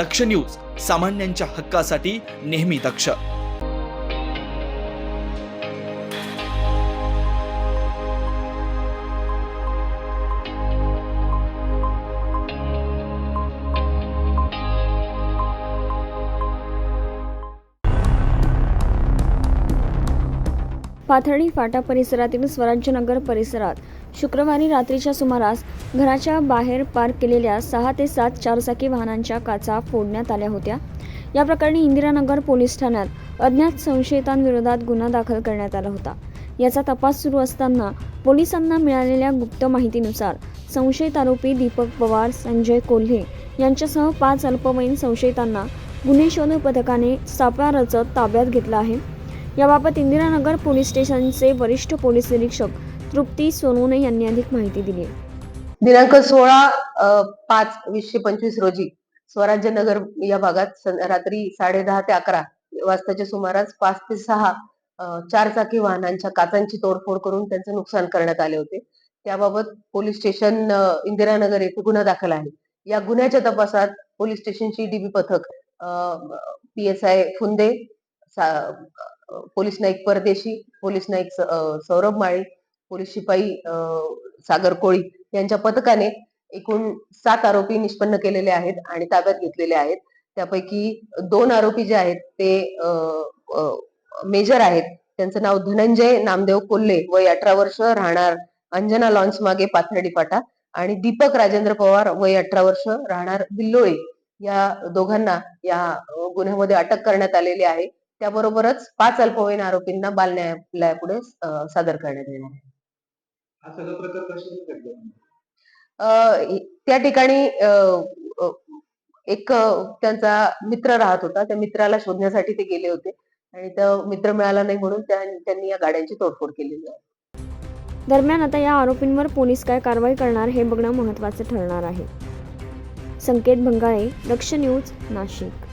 दक्ष news सामान्यांच्या हक्कासाठी नेहमी दक्ष. पाथर्डी फाटा परिसरातील स्वराज्यनगर परिसरात शुक्रवारी रात्रीच्या सुमारास घराच्या बाहेर पार्क केलेल्या सहा ते सात चारचाकी वाहनांच्या काचा फोडण्यात आल्या होत्या. या प्रकरणी इंदिरानगर पोलीस ठाण्यात अज्ञात संशयितांविरोधात गुन्हा दाखल करण्यात आला होता. याचा तपास सुरू असताना पोलिसांना मिळालेल्या गुप्त माहितीनुसार संशयित आरोपी दीपक पवार संजय कोल्हे यांच्यासह पाच अल्पवयीन संशयितांना गुन्हे शोध पथकाने सापळा रचत ताब्यात घेतला आहे. याबाबत इंदिरानगर पोलीस स्टेशनचे वरिष्ठ पोलीस निरीक्षक तृप्ती सोनवणे यांनी अधिक माहिती दिली दिनांक सोळा पाच वीसशे पंचवीस रोजी स्वराज्य नगर या भागात रात्री साडे दहा ते अकरा वाजताच्या सुमारास पाच ते सहा चार चारचाकी वाहनांच्या काचांची तोडफोड करून त्यांचे नुकसान करण्यात आले होते. त्याबाबत पोलीस स्टेशन इंदिरानगर येथे गुन्हा दाखल आहे. या गुन्ह्याच्या तपासात पोलीस स्टेशनची डीबी पथक P S I Phunde police Naik Pardeshi police Naik Saurabh Mali police शिपाई सागर कोळी यांच्या पथकाने एकूण सात आरोपी निष्पन्न केलेले आहेत आणि ताब्यात घेतलेले आहेत. त्यापैकी दोन आरोपी जे आहेत ते मेजर आहेत. त्यांचं नाव धनंजय नामदेव कोल्हे वय अठरा वर्ष राहणार अंजना लॉन्च मागे पाथर्डी फाटा आणि दीपक राजेंद्र पवार वय अठरा वर्ष राहणार बिल्लोळे. या दोघांना या गुन्ह्यामध्ये अटक करण्यात आलेली आहे. त्याबरोबरच पाच अल्पवयीन आरोपींना बाल न्यायालयापुढे सादर करण्यात येणार आहे. हा सगळा प्रकार कशाने घडला? अ, त्या ठिकाणी एक त्यांचा मित्र राहत होता. त्या मित्राला शोधण्यासाठी ते गेले होते. आणि तो मित्र मिळाला नाही म्हणून त्या- त्यांनी या गाड्यांची तोडफोड केलेली आहे. दरम्यान आता या आरोपींवर पोलीस काय कारवाई करणार हे बघणं महत्त्वाचं ठरणार आहे. संकेत भंगाळे दक्ष न्यूज नाशिक.